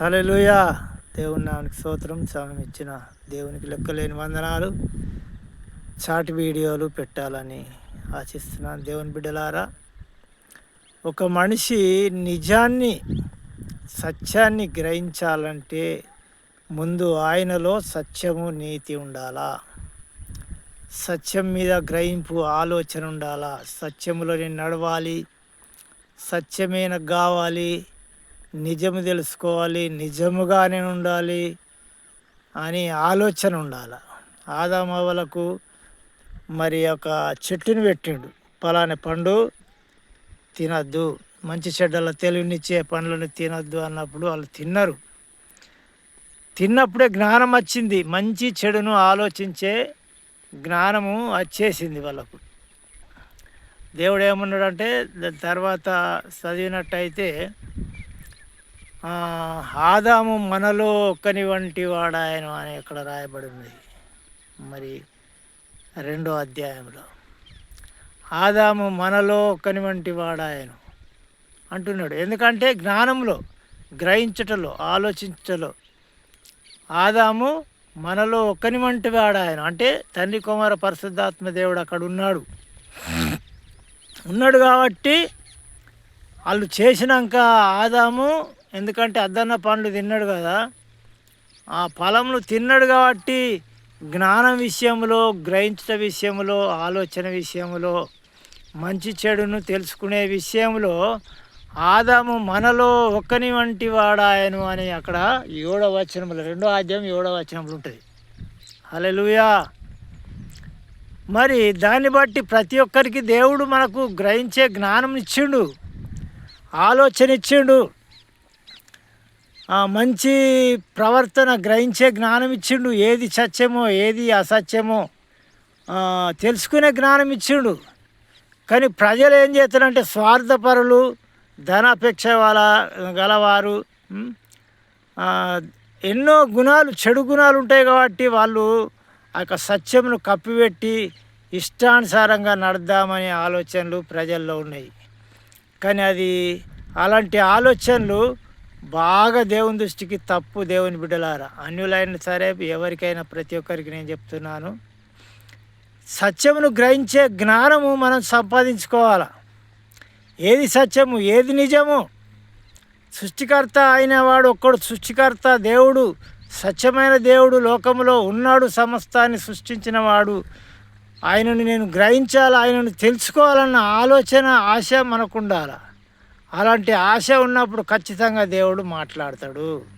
హలోయా దేవుని నామనికి స్తోత్రం. సమయం ఇచ్చిన దేవునికి లెక్కలేని వందనాలు. చాటి వీడియోలు పెట్టాలని ఆశిస్తున్నాను. దేవుని బిడ్డలారా ఒక మనిషి నిజాన్ని సత్యాన్ని గ్రహించాలంటే ముందు ఆయనలో సత్యము నీతి ఉండాలా? సత్యం మీద గ్రహింపు ఆలోచన ఉండాలా? సత్యములోని నడవాలి సత్యమైన కావాలి నిజము తెలుసుకోవాలి నిజముగానే ఉండాలి అని ఆలోచన ఉండాలి. ఆదామవలకు మరి ఒక చెట్టుని పెట్టిండు. పలాని పండు తినద్దు మంచి చెడ్డల తెలివినిచ్చే పండ్లను తినద్దు అన్నప్పుడు వాళ్ళు తిన్నారు. తిన్నప్పుడే జ్ఞానం వచ్చింది మంచి చెడును ఆలోచించే జ్ఞానము వచ్చేసింది వాళ్ళకు. దేవుడు ఏమన్నాడంటే దాని తర్వాత చదివినట్టయితే ఆదాము మనలో ఒక్కని వంటి వాడాయను అని ఇక్కడ రాయబడి ఉంది మరి రెండో అధ్యాయంలో. ఆదాము మనలో ఒక్కని వంటి వాడాయను అంటున్నాడు. ఎందుకంటే జ్ఞానంలో గ్రహించటలో ఆలోచించటలో ఆదాము మనలో ఒక్కని వంటి వాడాయను. అంటే తండ్రి కుమార పరిశుద్ధాత్మ దేవుడు అక్కడ ఉన్నాడు. ఉన్నాడు కాబట్టి వాళ్ళు చేసినాక ఆదాము ఎందుకంటే అద్దన్న పండ్లు తిన్నాడు కదా ఆ ఫలములు తిన్నాడు కాబట్టి జ్ఞానం విషయంలో గ్రహించట విషయంలో ఆలోచన విషయంలో మంచి చెడును తెలుసుకునే విషయంలో ఆదాము మనలో ఒక్కని వంటి వాడాయను అని అక్కడ ఏడవ వచనములు రెండో ఆద్యం ఏడవ వచనములు ఉంటుంది. హలెలుయా మరి దాన్ని బట్టి ప్రతి ఒక్కరికి దేవుడు మనకు గ్రహించే జ్ఞానం ఇచ్చిండు ఆలోచన ఇచ్చిండు మంచి ప్రవర్తన గ్రహించే జ్ఞానం ఇచ్చిండు. ఏది సత్యమో ఏది అసత్యమో తెలుసుకునే జ్ఞానం ఇచ్చిండు. కానీ ప్రజలు ఏం చేస్తారంటే స్వార్థపరులు ధనాపేక్ష వాళ్ళ గలవారు ఎన్నో గుణాలు చెడు గుణాలు ఉంటాయి కాబట్టి వాళ్ళు ఆ యొక్క సత్యమును కప్పిపెట్టి ఇష్టానుసారంగా నడదామనే ఆలోచనలు ప్రజల్లో ఉన్నాయి. కానీ అది అలాంటి ఆలోచనలు బాగా దేవుని దృష్టికి తప్పు దేవుని బిడ్డలారా. అన్యులైన సరే ఎవరికైనా ప్రతి ఒక్కరికి నేను చెప్తున్నాను. సత్యమును గ్రహించే జ్ఞానము మనం సంపాదించుకోవాలి? ఏది సత్యము? ఏది నిజము? సృష్టికర్త అయిన వాడు ఒక్కడు సృష్టికర్త దేవుడు సత్యమైన దేవుడు లోకంలో ఉన్నాడు సమస్తాన్ని సృష్టించిన వాడు. ఆయనను నేను గ్రహించాలి? ఆయనను తెలుసుకోవాలన్న ఆలోచన ఆశ మనకు ఉండాలి అలాంటి ఆశ ఉన్నప్పుడు ఖచ్చితంగా దేవుడు మాట్లాడతాడు.